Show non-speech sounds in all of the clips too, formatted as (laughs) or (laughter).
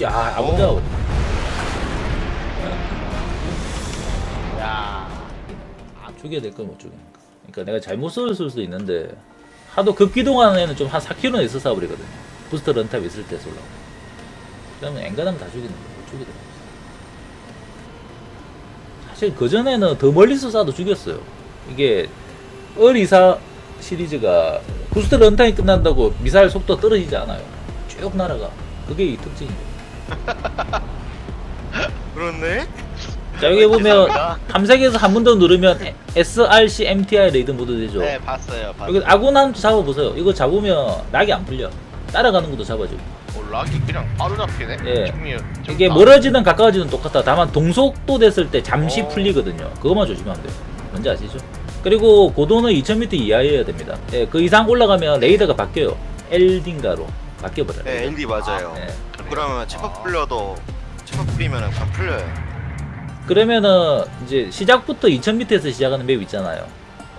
씨, 아, 아무도 야. 아, 죽여야 될 걸 못 죽이니까. 그러니까 내가 잘못 쏠 수도 있는데 하도 급기동하는 애는 좀 한 4km는 있어 쏴버리거든요. 부스터 런탑 있을 때 쏠라. 그러면 엔간하면 다 죽이는 거야. 못 죽이더라고. 사실 그 전에는 더 멀리서 쏴도 죽였어요. 이게 어리사 시리즈가 부스터 런타임 끝난다고 미사일 속도 떨어지지 않아요. 쭉 날아가. 그게 이 특징이에요. (laughs) 그렇네? 자 여기 보면 죄송합니다. 탐색에서 한 번 더 누르면 SRC MTI 레이드 모드 되죠. 네, 봤어요. 봤어요. 여기 아군 한 잡아보세요. 이거 잡으면 낙이 안 풀려. 따라가는 것도 잡아줘. 올라기 그냥 바로 잡히네. 예. 중요. 이게 멀어지든 가까워지든 똑같다. 다만 동속도 됐을 때 잠시 어. 풀리거든요. 그것만 조심하면 돼요. 뭔지 아시죠? 그리고 고도는 2000m 이하여야 됩니다. 예, 그 이상 올라가면 레이더가 바뀌어요. LD인가로 바뀌어버려요. 네, LD 맞아요. 예. 그러면 체크 풀려도 체크 풀리면은 그냥 풀려요. 그러면은 이제 시작부터 2000m에서 시작하는 맵 있잖아요.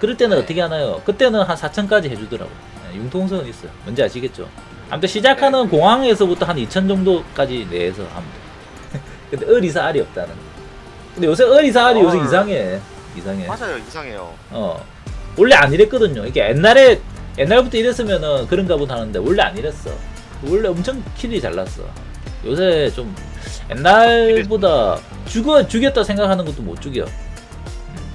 그럴 때는 네. 어떻게 하나요? 그때는 한 4000까지 해주더라고. 요 융통성은 있어요. 뭔지 아시겠죠? 아무튼 시작하는 공항에서부터 한 2000 정도까지 내에서 하면 돼. (laughs) 근데 어리사 알이 없다는. 거. 근데 요새 어리사 알이 요새 헐. 이상해. 이상해. 맞아요, 이상해요. 어. 원래 안 이랬거든요. 이게 옛날에 옛날부터 이랬으면은 그런가 보다 하는데 원래 안 이랬어. 원래 엄청 킬이 잘 났어. 요새 좀 옛날보다 죽어 죽였다 생각하는 것도 못 죽여. 음.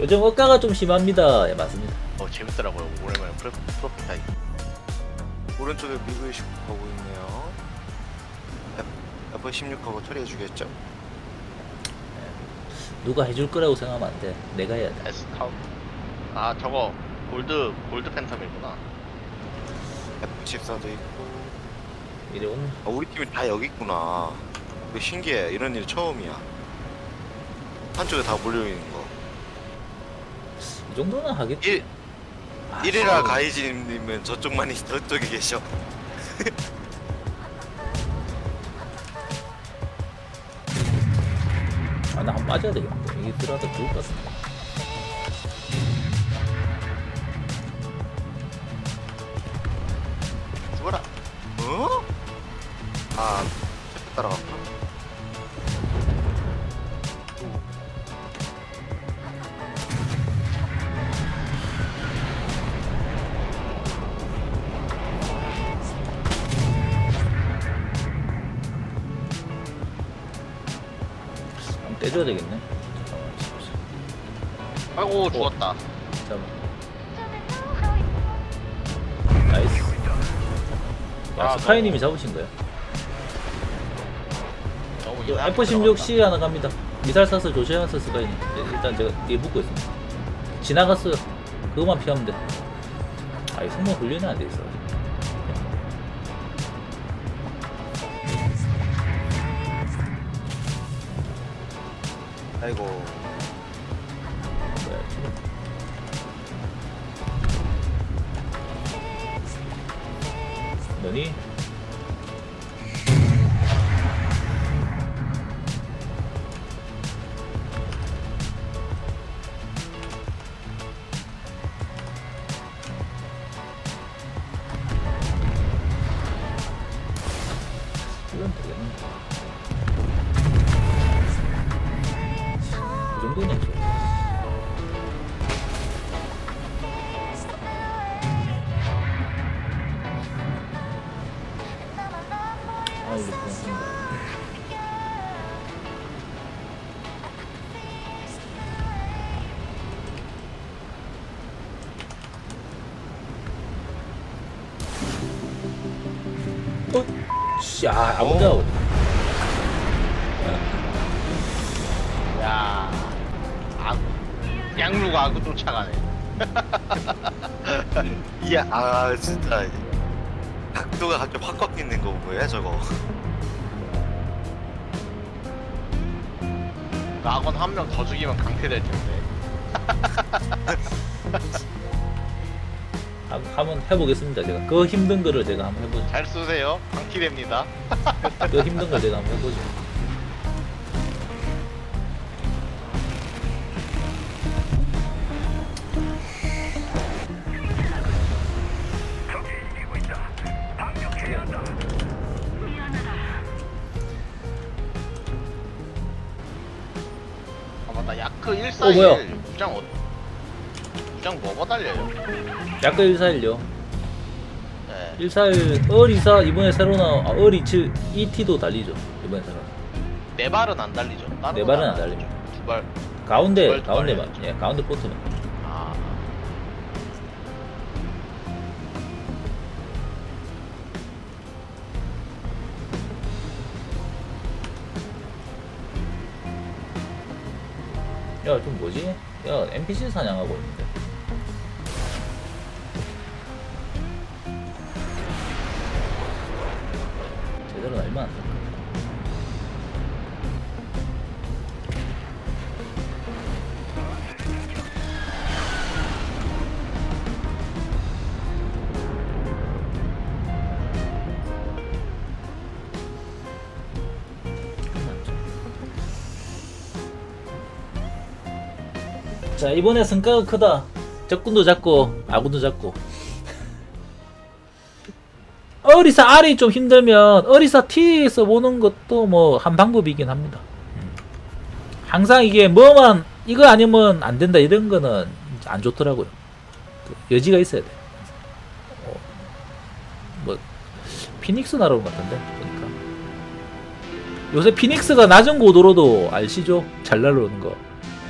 요즘 억가가 좀 심합니다. 예, 맞습니다. 어 재밌더라고요. 오랜만에 프로 프로필 타임. 오른쪽에 미그 19 가고 있네요. F 16하고 처리해 주겠죠? 누가 해줄 거라고 생각하면 안 돼. 내가 해야 돼. S 카우. 아 저거 골드 골드 팬텀이구나. F 14도 있고. 이래 오는 아, 우리 팀이 다 여기 있구나. 그 신기해. 이런 일 처음이야. 한쪽에 다 몰려 있는 거. 이 정도는 하겠지. 일 아, 1이라 씨. 가이지님은 저쪽만 있- (laughs) 저쪽에 계셔. 아, 나한번 빠져야 되겠는데. 이게 들어가다 죽을 것 같은 아, 따라갔나? 한번 떼줘야 되겠네. 잠깐만. 아이고 죽었다. 잠깐만. 나이스. 야, 아, 스카이님이 잡으신 거야? 너무 저 이상하게 F16C 하나 갑니다. 미사일 쏴서 조심하세요, 스카이님. 네, 일단 제가 뒤에 붙고 있습니다. 지나갔어요. 그것만 피하면 돼. 아, 이 성공 훈련이 안 돼 있어. 아이고. 너니? 아, 고맙습니다. 어? 씨, 아, 아무도 (laughs) 야. 아. 양루가 아구 쫓아가네. 이야, 아, 진짜. 각도가 갑자기 확 바뀌는 거 뭐야, 저거? 낙원 한 명 더 죽이면 강퇴될 텐데. (laughs) 한- 한번 해보겠습니다. 제가 그 힘든 거를 제가 한번 해보죠. 잘 쏘세요. 강퇴됩니다. 그 힘든 걸 제가 한번 해보죠. 나 야크 141 어, 뭐야? 무장 어 무장 뭐가 달려요? 약간 141요. 네. 141 어리사 이번에 새로 나온 아, 어리츠 ET도 달리죠. 이번에 새로. 나온. 네 발은 안 달리죠. 다른 네건 발은 안 달리죠. 두 발. 가운데 두 발, 두 가운데만 발이죠. 예 가운데 포트만. 야 좀 뭐지? 야 NPC 사냥하고 있는데. 제대로 날면 안 될까? 자 이번에 성과가 크다. 적군도 잡고 아군도 잡고. 어리사 R이 좀 힘들면 어리사 T 써보는 것도 뭐 한 방법이긴 합니다. 음. 항상 이게 뭐만 이거 아니면 안 된다 이런 거는 안 좋더라고요. 그 여지가 있어야 돼. 어, 뭐 피닉스 나라온 것 같은데 보니까. 요새 피닉스가 낮은 고도로도 아시죠? 잘 날아오는 거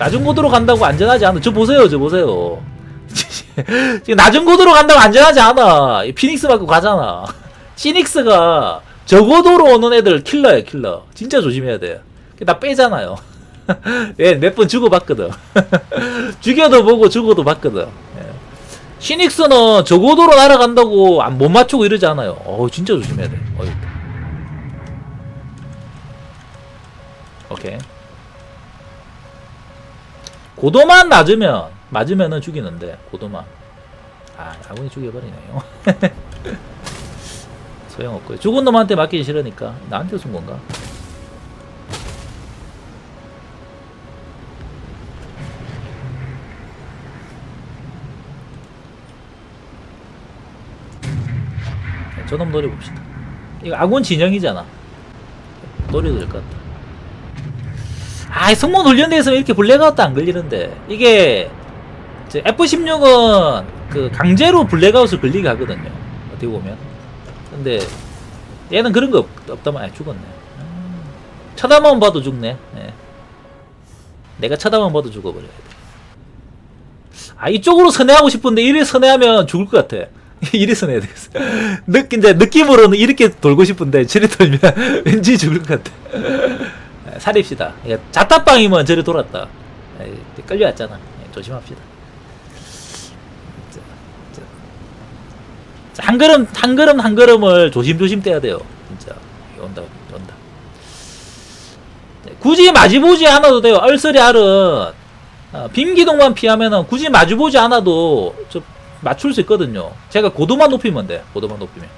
낮은 고도로 간다고 안전하지 않아. 저 보세요, 저 보세요. (laughs) 지금 낮은 고도로 간다고 안전하지 않아. 이 피닉스 받고 가잖아. (laughs) 시닉스가 저고도로 오는 애들 킬러야, 킬러. 진짜 조심해야 돼. 나 빼잖아요. (laughs) 예, 몇 번 죽어봤거든. 죽여도 보고 죽어도 봤거든. 예. 시닉스는 저고도로 날아간다고 안- 못 맞추고 이러지 않아요. 어, 진짜 조심해야 돼. 어이. 오케이. 고도만 낮으면 맞으면은 죽이는데 고도만. 아 아군이 죽여버리네요. (laughs) 소용없고요. 죽은 놈한테 맞기 싫으니까 나한테 쏜 건가? 네, 저놈 노려봅시다. 이거 아군 진영이잖아. 노려도 될것 같다 아, 성공 훈련대 있으면 이렇게 블랙아웃도 안 걸리는데 이게 이제 F16은 그 강제로 블랙아웃을 걸리게 하거든요. 어떻게 보면. 근데 얘는 그런 거 없, 없다만 아, 죽었네. 음, 쳐다만 봐도 죽네. 예. 내가 쳐다만 봐도 죽어버려야 돼. 아 이쪽으로 선회하고 싶은데 이리 선회하면 죽을 것 같아. (laughs) 이리 선회해야 되겠어. (laughs) 느, 이제 느낌으로는 이렇게 돌고 싶은데 저리 돌면 (laughs) 왠지 죽을 것 같아. 이게 자타빵이면 저리 돌았다. 에이, 끌려왔잖아. 예, 조심합시다. 한 걸음 한 걸음 한 걸음을 조심조심 떼야 돼요. 진짜 온다 온다. 네, 굳이 마주보지 않아도 돼요. 얼서리 알은 어, 빔 기동만 피하면은 굳이 마주보지 않아도 저 맞출 수 있거든요. 제가 고도만 높이면 돼. 고도만 높이면.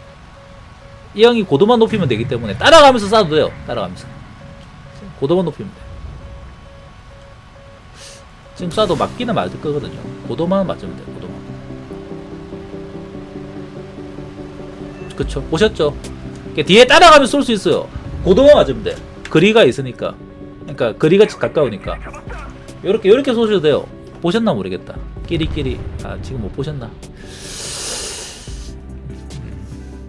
이 형이 고도만 높이면 되기 때문에 따라가면서 쏴도 돼요. 따라가면서. 고도만 높이면 돼. 지금 쏴도 맞기는 맞을 거거든요. 고도만 맞으면 돼. 고도만. 그쵸? 보셨죠? 뒤에 따라가면 쏠 수 있어요. 고도만 맞으면 돼. 거리가 있으니까. 그러니까 거리가 가까우니까. 요렇게 요렇게 쏘셔도 돼요. 보셨나 모르겠다. 끼리끼리. 아 지금 못 보셨나?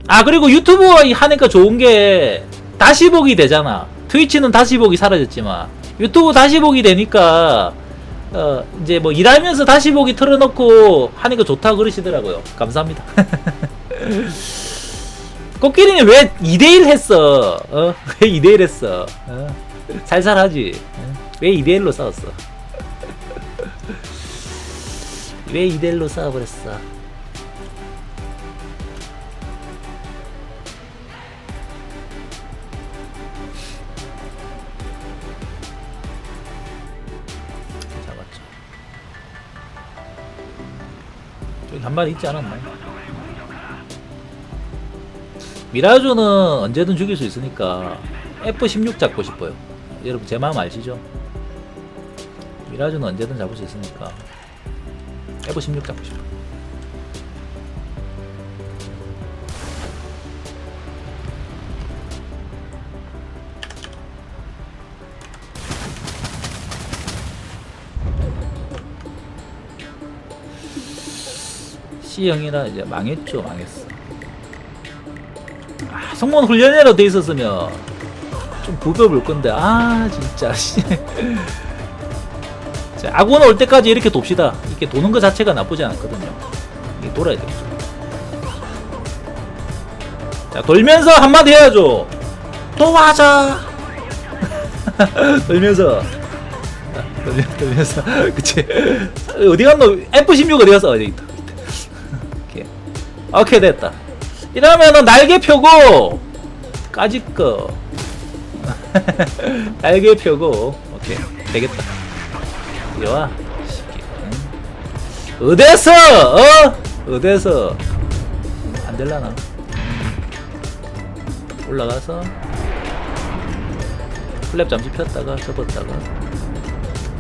아 그리고 유튜브 하니까 좋은 게 다시 보기 되잖아. 트위치는 다시 보기 사라졌지만 유튜브 다시 보기 되니까 어 이제 뭐 일하면서 다시 보기 틀어놓고 하니까 좋다 그러시더라고요. 감사합니다. (laughs) 코끼리는 왜 2대1 했어? 어? (laughs) 왜 2대1 했어? 어? 살살하지. 어? 왜 2대1로 싸웠어? (laughs) 왜 2대1로 싸워버렸어? 마리 있지 않았나? 미라조는 언제든 죽일 수 있으니까 F16 잡고 싶어요. 여러분 제 마음 아시죠? 미라조는 언제든 잡을 수 있으니까 F16 잡고 싶어. C형이라 이제 망했죠, 망했어. 아, 성문 훈련이라도 돼 있었으면 좀 부벼볼 건데, 아, 진짜, (laughs) 씨. 자, 아군 올 때까지 이렇게 돕시다. 이렇게 도는 것 자체가 나쁘지 않거든요. 이게 돌아야 되겠죠. 자, 돌면서 한마디 해야죠. 도와줘! (laughs) 돌면서. 돌면서. (laughs) 그치. 어디 갔노? F16 어디 갔어? 어디 있다. 오케이. 됐다. 이러면은 날개 펴고, 까짓 거. (laughs) 날개 펴고, 오케이. 되겠다. 이리 와. 새끼. 응? 어디서? 어? 어디서? 안 될라나? 올라가서 플랩 잠시 폈다가 접었다가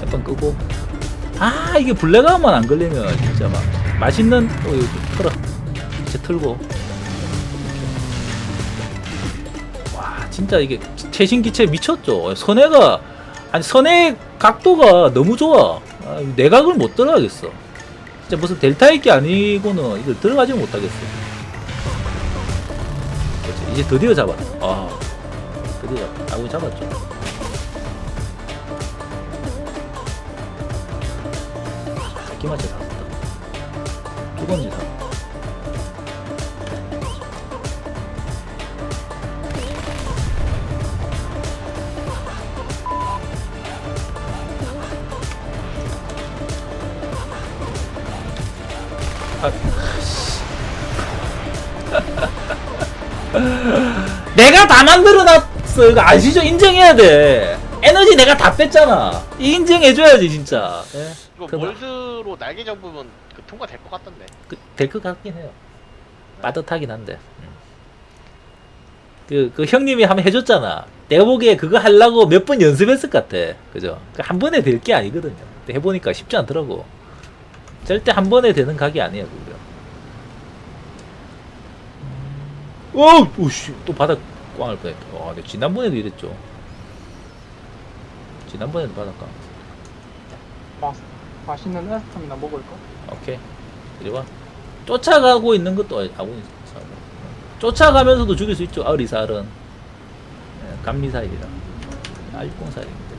몇번 끄고 아 이게 블랙아웃만 안 걸리면 진짜 막 맛있는 어 이거 이제 틀고. 와 진짜 이게 최신 기체 미쳤죠 선회가 아니 선회 각도가 너무 좋아 아, 내각을 못 들어가겠어 진짜 무슨 델타 있게 아니고는 이걸 들어가지 못하겠어 그렇지. 이제 드디어 잡았다. 아, 드디어 잡았다. 아군이 잡았죠. 새끼맞춰 잡았다. 두 번째 잡았다. (laughs) 내가 다 만들어놨어. 이거 아시죠? 인정해야 돼. 에너지 내가 다 뺐잖아. 이 인정해줘야지, 진짜. 예? 이거 그만. 몰드로 날개 접으면 그 통과될 것 같던데. 그, 될것 같긴 해요. 빠듯하긴 한데. 음. 그, 그 형님이 한번 해줬잖아. 내가 보기에 그거 하려고 몇 번 연습했을 것 같아. 그죠? 그한 번에 될 게 아니거든요. 근데 해보니까 쉽지 않더라고. 절대 한 번에 되는 각이 아니에요, 그거. 어! 오씨, 또 바닥 꽝할 뻔했다. 와, 근데 지난번에도 이랬죠. 지난번에도 바닥 꽝. 마, 맛있는 에스타미나 먹을까? 오케이. 이리 와. 쫓아가고 있는 것도 아군이 사고. 쫓아가면서도 죽일 수 있죠. 아리살은. 예, 감미사일이라. 알공사일인데.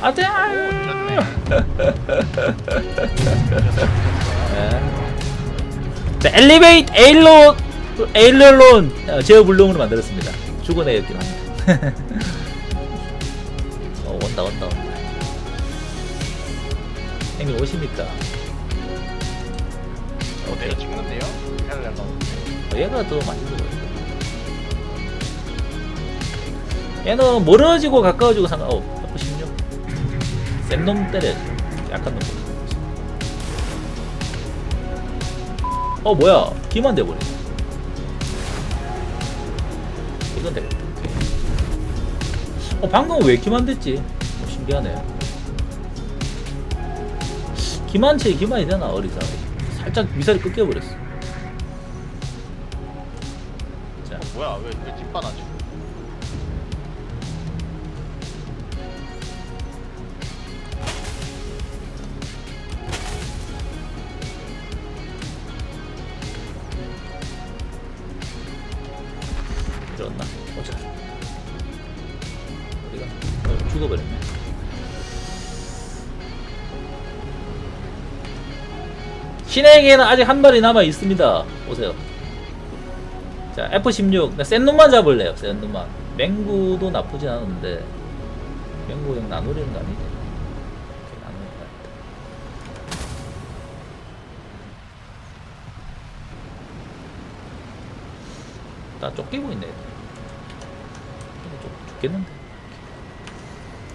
아대! 이겼네. 예. 자, 엘리베이트 에일로 에일러론 어, 제어 불능으로 만들었습니다. 죽은 애였긴 한데. (laughs) 어, 온다, 온다, 온다. 형님 오십니까? 어. 내가? 헬레노. 어, 얘가 더 많이 들어요. 얘는 멀어지고 가까워지고 상관, 어, 16. 센 놈 때려야지. 약한 놈. 어, 뭐야. 기만 돼버리네. 이건 되겠다. 어, 방금 왜 기만 됐지? 어, 신기하네. 기만체 기만이 되나, 어리사. 살짝 미사리 꺾여버렸어. 자. 어, 뭐야? 왜, 왜 뒷바나지? 신에게는 아직 한 발이 남아 있습니다. 오세요. 자, F16. 나센 놈만 잡을래요. 센 놈만. 맹구도 나쁘지 않은데. 맹구 형 나누리는 거 아니지? 나누는 거 아니다. 나 쫓기고 있네. 쫓, 죽겠는데.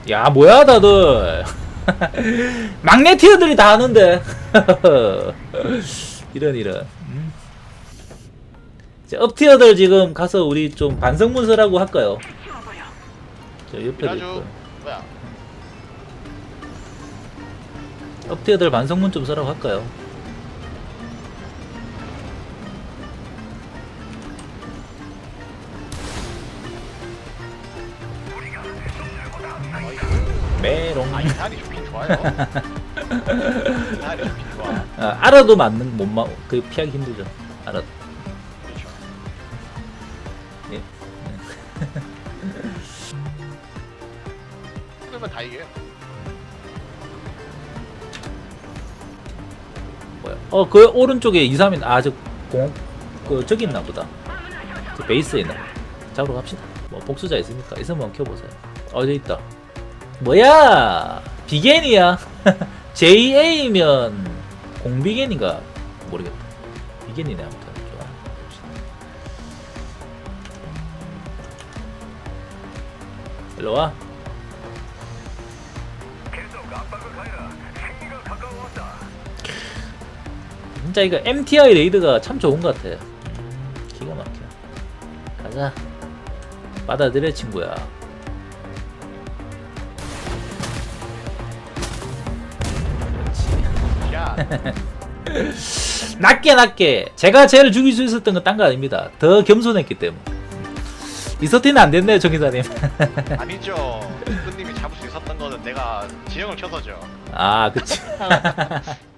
야, 뭐야, 다들. (laughs) 막내 티어들이 다 하는데. (laughs) 이런, 이런. 음. 이제 업티어들 지금 가서 우리 좀 반성 문서라고 할까요? 저 옆에도. 있고. 업티어들 반성문 좀 써라고 할까요? 좋아. (laughs) 아, 알아도 맞는 못 마 그 피하기 힘들죠. 알아 그렇죠. 예. 그러면 다 이겨요. 뭐야? 어 그 오른쪽에 2, 3인 아 저 공 그 저기 있나 보다. 그 베이스에 있나? 보다 잡으러 갑시다. 뭐 복수자 있으니까? 있으면 켜보세요. 어디 있다. 뭐야 비겐이야 (laughs) JA면 공비겐인가 모르겠다 비겐이네 아무튼 좋아 봅시다. 일로 와 진짜 이거 MTI 레이드가 참 좋은 것 같아. 음, 기가 막혀. 가자. 받아들여 친구야. 그렇지. (laughs) 야, 낮게 낮게. 제가 쟤를 죽일 수 있었던 건 딴 거 아닙니다. 더 겸손했기 때문에. 이서티는 안 됐네요, 정 기사님. (laughs) 아니죠. 끝님이 잡을 수 있었던 거는 내가 지형을 켜서죠. 아, 그치. (laughs)